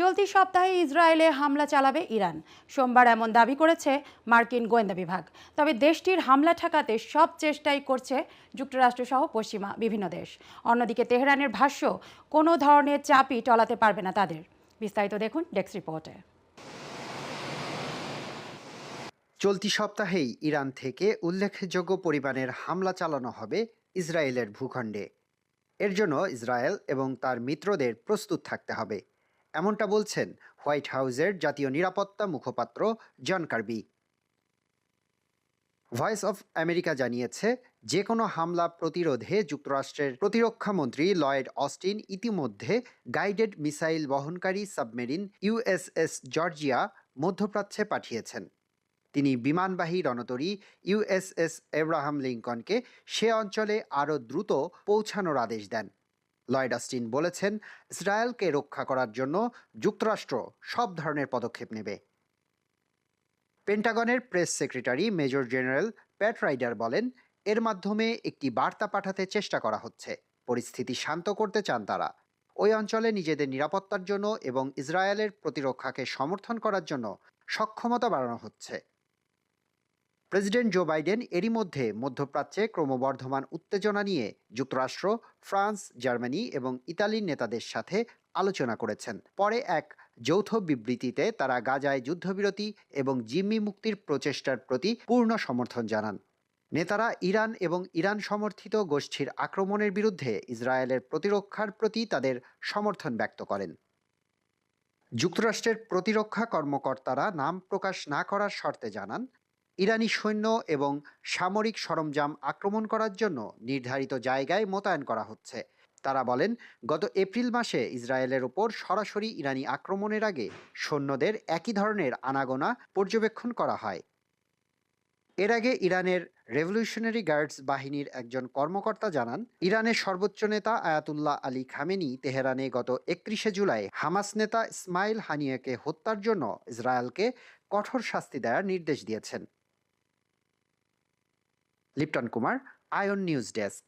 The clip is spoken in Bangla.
চলতি সপ্তাহে ইসরায়েলে হামলা চালাবে ইরান। সোমবার এমন দাবি করেছে মার্কিন গোয়েন্দা বিভাগ। তবে দেশটির হামলা ঠেকাতে সব চেষ্টাই করছে যুক্তরাষ্ট্রসহ পশ্চিমা বিভিন্ন দেশ। অন্যদিকে তেহরানের ভাষ্য, কোনো ধরনের চাপই টলাতে পারবে না তাদের। বিস্তারিত দেখুন ডেস্ক রিপোর্টে। চলতি সপ্তাহেই ইরান থেকে উল্লেখযোগ্য পরিমাণের হামলা চালানো হবে ইসরায়েলের ভূখণ্ডে। এর জন্য ইসরায়েল এবং তার মিত্রদের প্রস্তুত থাকতে হবে। এমনটা বলছেন হোয়াইট হাউসের জাতীয় নিরাপত্তা মুখপাত্র John Kirby. Voice of America জানিয়েছে যে কোনো হামলা প্রতিরোধে যুক্তরাষ্ট্রের প্রতিরক্ষা মন্ত্রী লয়েড অস্টিন ইতিমধ্যে গাইডেড মিসাইল বহনকারী সাবমেরিন ইউএসএস জর্জিয়া মধ্যপ্রাচ্যে পাঠিয়েছেন। তিনি বিমানবাহী রণতরী ইউএসএস এব্রাহাম লিঙ্কনকে সে অঞ্চলে আরও দ্রুত পৌঁছানোর আদেশ দেন। লয়েড অস্টিন বলেছেন, ইসরায়েলকে রক্ষা করার জন্য যুক্তরাষ্ট্র সব ধরনের পদক্ষেপ নেবে। পেন্টাগনের press secretary major general Pat Ryder বলেন, এর মাধ্যমে একটি বার্তা পাঠাতে চেষ্টা করা হচ্ছে। পরিস্থিতি শান্ত করতে চান তারা। ওই অঞ্চলে নিজেদের নিরাপত্তার জন্য এবং ইসরায়েলের প্রতিরক্ষাকে সমর্থন করার জন্য সক্ষমতা বাড়ানো হচ্ছে। প্রেসিডেন্ট জো বাইডেন এরই মধ্যে মধ্যপ্রাচ্যে ক্রমবর্ধমান উত্তেজনা নিয়ে যুক্তরাষ্ট্র, ফ্রান্স, জার্মানি এবং ইতালির নেতাদের সাথে আলোচনা করেছেন। পরে এক যৌথ বিবৃতিতে তারা গাজায় যুদ্ধবিরতি এবং জিম্মি মুক্তির প্রচেষ্টার প্রতি পূর্ণ সমর্থন জানান। নেতারা ইরান এবং ইরান সমর্থিত গোষ্ঠীর আক্রমণের বিরুদ্ধে ইসরায়েলের প্রতিরক্ষার প্রতি তাদের সমর্থন ব্যক্ত করেন। যুক্তরাষ্ট্রের প্রতিরক্ষা কর্মকর্তারা নাম প্রকাশ না করার শর্তে জানান ইরানি সৈন্য এবং সামরিক সরঞ্জাম আক্রমণ করার জন্য নির্ধারিত জায়গায় মোতায়েন করা হচ্ছে। তারা বলেন, গত এপ্রিল মাসে ইসরায়েলের ওপর সরাসরি ইরানি আক্রমণের আগে সৈন্যদের একই ধরনের আনাগোনা পর্যবেক্ষণ করা হয়। এর আগে ইরানের রেভলিউশনারি গার্ডস বাহিনীর একজন কর্মকর্তা জানান, ইরানের সর্বোচ্চ নেতা আয়াতুল্লাহ আলী খামেনি তেহরানে গত একত্রিশে জুলাই হামাস নেতা ইসমাইল হানিয়াকে হত্যার জন্য ইসরায়েলকে কঠোর শাস্তি দেওয়ার নির্দেশ দিয়েছেন। Lipton Kumar Ayon news desk.